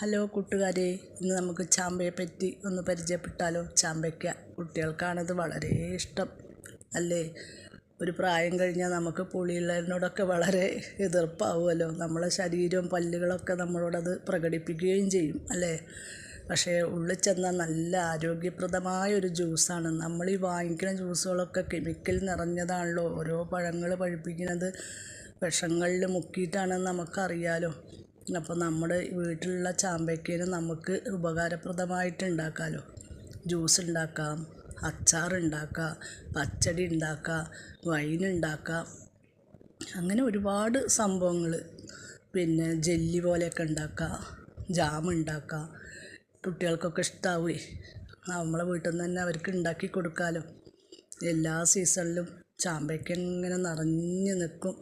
Hello കൂട്ടുകാരെ ഇന്ന് നമുക്ക് ചാമ്പയെ പറ്റി ഒന്ന് പരിചയപ്പെട്ടാലോ? ചാമ്പയ്ക്ക കുട്ടികൾക്കാണത് വളരെ ഇഷ്ടം അല്ലേ? ഒരു പ്രായം കഴിഞ്ഞാൽ നമുക്ക് പുളിയുള്ളതിനോടൊക്കെ വളരെ എതിർപ്പാവുമല്ലോ. നമ്മളെ ശരീരവും പല്ലുകളൊക്കെ നമ്മളോടത് പ്രകടിപ്പിക്കുകയും ചെയ്യും അല്ലേ? പക്ഷേ ഉള്ളിൽ ചെന്നാൽ നല്ല ആരോഗ്യപ്രദമായ ഒരു ജ്യൂസാണ്. നമ്മൾ ഈ വാങ്ങിക്കുന്ന ജ്യൂസുകളൊക്കെ കെമിക്കൽ നിറഞ്ഞതാണല്ലോ. ഓരോ പഴങ്ങൾ പഴുപ്പിക്കുന്നത് വിഷങ്ങളിൽ മുക്കിയിട്ടാണെന്ന് നമുക്കറിയാലോ. അപ്പോൾ നമ്മുടെ വീട്ടിലുള്ള ചാമ്പയ്ക്കേനെ നമുക്ക് ഉപകാരപ്രദമായിട്ട് ഉണ്ടാക്കാമല്ലോ ജ്യൂസ് ഉണ്ടാക്കാം അച്ചാർ ഉണ്ടാക്കാം പച്ചടി ഉണ്ടാക്കാം വൈൻ ഉണ്ടാക്കാം അങ്ങനെ ഒരുപാട് സംഭവങ്ങൾ. പിന്നെ ജെല്ലി പോലെയൊക്കെ ഉണ്ടാക്കാം ജാം ഉണ്ടാക്കാം കുട്ടികൾക്കൊക്കെ ഇഷ്ടമാവുമേ നമ്മളെ വീട്ടിൽ നിന്ന് തന്നെ അവർക്ക് ഉണ്ടാക്കി കൊടുക്കാമല്ലോ എല്ലാ സീസണിലും ചാമ്പയ്ക്ക ഇങ്ങനെ നിറഞ്ഞ് നിൽക്കും.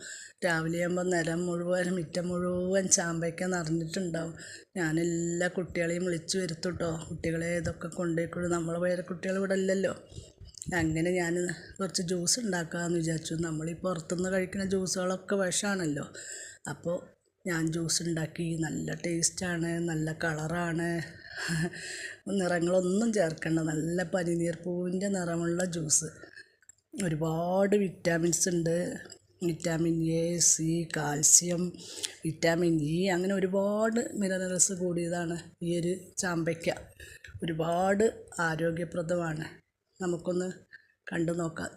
രാവിലെ ആകുമ്പോൾ നിലം മുഴുവൻ മുറ്റം മുഴുവൻ ചാമ്പയ്ക്ക നിറഞ്ഞിട്ടുണ്ടാവും. ഞാൻ എല്ലാ കുട്ടികളെയും വിളിച്ചു വരുത്തും കേട്ടോ കുട്ടികളെ ഇതൊക്കെ കൊണ്ടുപോയിക്കൊള്ളു നമ്മളെ വേറെ കുട്ടികൾ ഇവിടെ ഇല്ലല്ലോ. അങ്ങനെ ഞാൻ കുറച്ച് ജ്യൂസ് ഉണ്ടാക്കാമെന്ന് വിചാരിച്ചു. നമ്മൾ ഈ പുറത്തുനിന്ന് കഴിക്കുന്ന ജ്യൂസുകളൊക്കെ വിഷമാണല്ലോ. അപ്പോൾ ഞാൻ ജ്യൂസ് ഉണ്ടാക്കി. നല്ല ടേസ്റ്റാണ് നല്ല കളറാണ്. നിറങ്ങളൊന്നും ചേർക്കേണ്ട. നല്ല പനിനീർ പൂവിന്റെ നിറമുള്ള ജ്യൂസ്. ഒരുപാട് വിറ്റാമിൻസ് ഉണ്ട്. Vitamin A C calcium vitamin E അങ്ങനെ ഒരുപാട് മിനറൽസ് കൂടിയതാണ് ഈ ഒരു ചാമ്പയ്ക്ക. ഒരുപാട് ആരോഗ്യപ്രദമാണ്. നമുക്കൊന്ന് കണ്ടു നോക്കാം